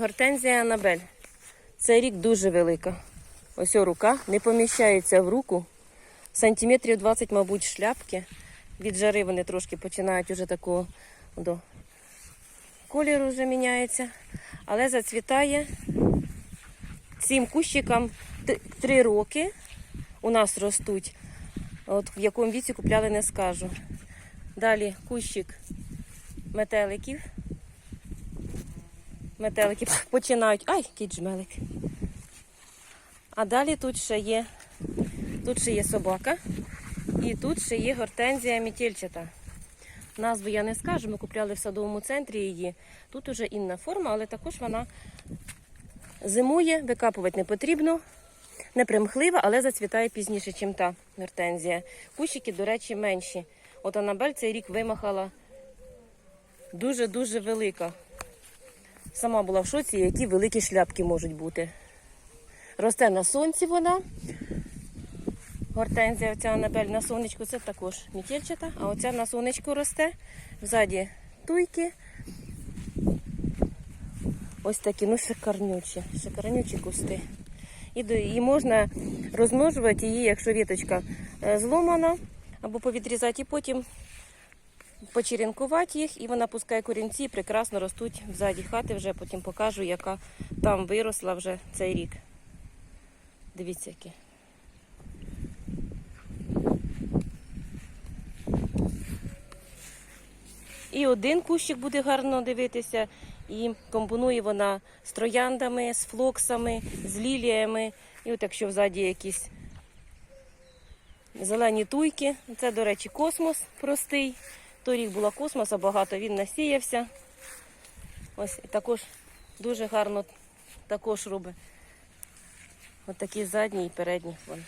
Гортензія Анабель. Цей рік дуже велика. Ось рука не поміщається в руку. Сантиметрів 20, мабуть, шляпки. Від жари вони трошки починають уже такого до кольору вже міняється. Але зацвітає цим кущикам три роки у нас ростуть. От в якому віці купляли, не скажу. Далі кущик метеликів. Метелики починають. Ай, який джмелик. А далі тут ще є, тут ще є собака. І тут ще є гортензія мітільчата. Назву я не скажу, ми купляли в садовому центрі її. Тут уже інна форма, але також вона зимує, викапувати не потрібно. Не примхлива, але зацвітає пізніше, ніж та гортензія. Кущики, до речі, менші. От Анабель цей рік вимахала дуже-дуже велика. Сама була в шоці, які великі шляпки можуть бути. Росте на сонці вона. Гортензія, оця Анабель на сонечку, це також мітільчата, а оця на сонечку росте. Ззаді туйки. Ось такі, ну шикарнючі, шикарнючі кусти. І, і можна розмножувати її, якщо віточка е, зломана, або повідрізати, і потім почеренкувати їх, і вона пускає корінці прекрасно ростуть взаді хати. Вже потім покажу, яка там виросла вже цей рік. Дивіться, які. І один кущик буде гарно дивитися, і компонує вона з трояндами, з флоксами, з ліліями. І от якщо взаді якісь зелені туйки, це, до речі, космос простий. Торік була космоса багато, він насіявся. Ось і також дуже гарно також робить. От такі задні і передні. Вон.